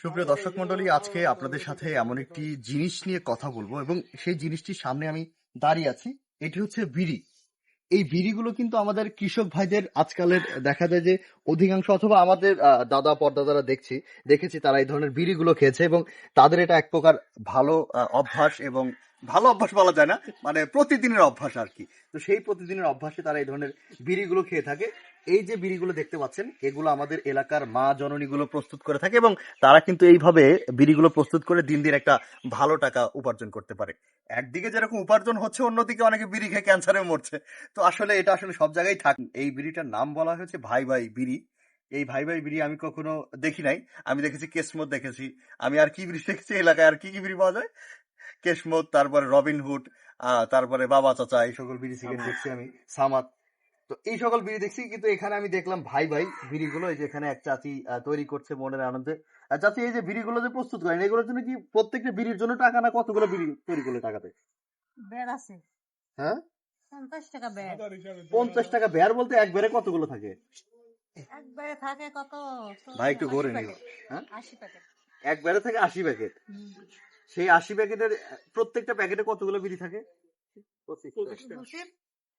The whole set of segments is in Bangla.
সুপ্রিয় দর্শক মন্ডলী আজকে আপনাদের সাথে এমন একটি জিনিস নিয়ে কথা বলব এবং সেই জিনিসটির সামনে আমি দাঁড়িয়ে আছি। এটি হচ্ছে বিড়ি। এই বিড়িগুলো কিন্তু আমাদের কৃষক ভাইদের আজকালের দেখা যায় যে অধিকাংশ অথবা আমাদের দাদা পরদাদারা দেখছি, দেখেছি তারা এই ধরনের বিড়িগুলো খেয়েছে এবং তাদের এটা এক প্রকার ভালো অভ্যাস এবং ভালো অভ্যাস বলা যায় না মানে প্রতিদিনের অভ্যাস আর কি। তো সেই প্রতিদিনের অভ্যাসে তারা এই ধরনের বিড়িগুলো খেয়ে থাকে। এই যে বিড়িগুলো দেখতে পাচ্ছেন, এগুলো আমাদের এলাকার মা জননীগুলো প্রস্তুত করে থাকে এবং তারা কিন্তু এইভাবে বিড়িগুলো প্রস্তুত করে দিন দিন একটা ভালো টাকা উপার্জন করতে পারে। একদিকে যেরকম উপার্জন হচ্ছে, অন্যদিকে অনেকে বিড়ি খেয়ে ক্যান্সারে মরছে। তো আসলে এটা আসলে সব জায়গায় থাক। এই বিড়িটার নাম বলা হয়েছে ভাই ভাই বিড়ি। এই ভাই ভাই বিড়ি আমি কখনো দেখি নাই। আমি দেখেছি কেসমত দেখেছি। আমি আর কি বিড়ি দেখেছি? এলাকায় আর কি কি বিড়ি পাওয়া যায়? কেসমত তারপরে রবিন হুড তারপরে বাবা চাচা এই সকল বিড়ি সিগারেট দেখছি আমি সামাত তো এই সকল বিড়ি দেখছি কিন্তু এখানে আমি দেখলাম ভাই ভাই বিড়িগুলো এই যে এখানে এক চাচি তৈরি করছে মনের আনন্দে। আর চাচি এই যে বিড়িগুলো যে প্রস্তুত করেন এগুলোর জন্য কি প্রত্যেকটা বিড়ির জন্য টাকা না কতগুলো বিড়ি তৈরি করলে টাকাতে বেড় আছে। হ্যাঁ? পঞ্চাশ টাকা বেড়। পঞ্চাশ টাকা বের বলতে এক বেড়ে কতগুলো থাকে? একবারে থাকে কত? ভাই একটু আশি ঘোরে নিও। প্যাকেট। হ্যাঁ? আশি প্যাকেট এক বেড়ে থাকে আশি প্যাকেট। সেই আশি প্যাকেটের প্রত্যেকটা প্যাকেটে কতগুলো বিড়ি থাকে?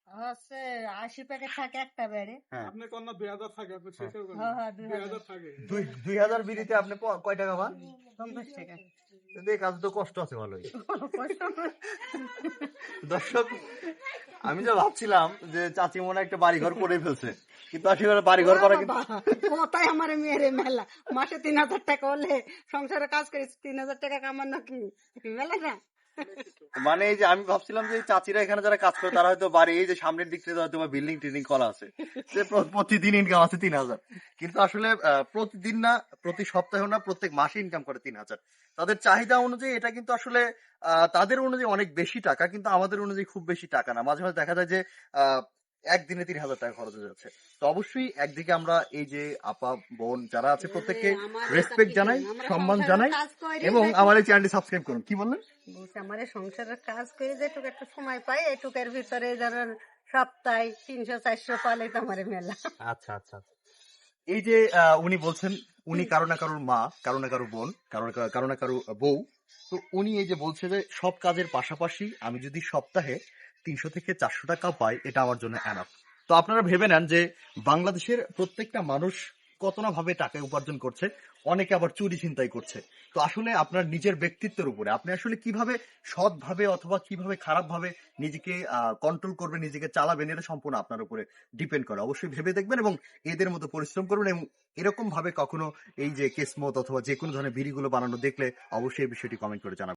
হচ্ছে আশি প্যাকেট থাকে একটা বেড়ে। হ্যাঁ। আপনি কোন দুই হাজার থাকে আপনি শেষেও করেন। দুই দুই হাজার। হাজার থাকে। দুই দুই হাজার বিড়িতে আপনি কয় টাকা পান? পঞ্চাশ টাকা। কাজ তো কষ্ট আছে ভালোই। দর্শক আমি যা ভাবছিলাম যে চাচি মনে একটা বাড়ি ঘর করে ফেলছে। কিন্তু আসলে বাড়ি ঘর করা কিন্তু কোথায় আমার মেয়ের মেলা? মাসে তিন হাজার টাকা হলে সংসারে কাজ করি তিন হাজার টাকা কামান নাকি মেলা না? মানে এই যে আমি ভাবছিলাম যে চাচিরা এখানে যারা কাজ করে তারা হয়তো বাড়ি এই যে সামনের দিক থেকে হয়তো বিল্ডিং টিল্ডিং করা আছে। যে প্রতিদিন ইনকাম আছে তিন হাজার। কিন্তু আসলে প্রতিদিন না প্রতি সপ্তাহে না প্রত্যেক মাসে ইনকাম করে তিন হাজার। তাদের চাহিদা অনুযায়ী এটা কিন্তু আসলে আহ, তাদের অনুযায়ী অনেক বেশি টাকা কিন্তু আমাদের অনুযায়ী খুব বেশি টাকা না। মাঝে মাঝে দেখা যায় যে একদিনে তিন হাজার টাকা খরচ হয়ে যাচ্ছে। তো অবশ্যই একদিকে আমরা এই যে আপা বোন যারা আছে প্রত্যেককে রেসপেক্ট জানাই সম্মান জানাই এবং আমার এই চ্যানেলটি সাবস্ক্রাইব করুন। কি বললেন? আমার সংসারের কাজ করে যেটুকু একটা সময় পাই এটুকের ভিতরে যারা সপ্তাহে তিনশো চারশো পালে তো আমার মেলা। আচ্ছা আচ্ছা এই যে উনি বলছেন উনি কারও না কারোর মা কারও না কারও বোন কারো- কারও না কারও বউ। তো উনি এই যে বলছে যে সব কাজের পাশাপাশি আমি যদি সপ্তাহে তিনশো থেকে চারশো টাকা পাই এটা আমার জন্য এনাফ তো আপনারা ভেবে নেন যে বাংলাদেশের প্রত্যেকটা মানুষ কত না ভাবে টাকা উপার্জন করছে, অনেকে আবার চুরি ছিনতাই করছে। তো আসলে আপনার নিজের ব্যক্তিত্বের উপরে, আপনি আসলে কীভাবে সৎভাবে অথবা কীভাবে খারাপ ভাবে নিজেকে কন্ট্রোল করবে নিজেকে চালাবেন, এটা সম্পূর্ণ আপনার উপরে ডিপেন্ড করে। অবশ্যই ভেবে দেখবেন এবং এদের মতো পরিশ্রম করবেন এবং এরকম ভাবে কখনো এই যে কেসমত অথবা যে কোনো ধরনের বিড়িগুলো বানানো দেখলে অবশ্যই এই বিষয়টি কমেন্ট করে জানাবেন।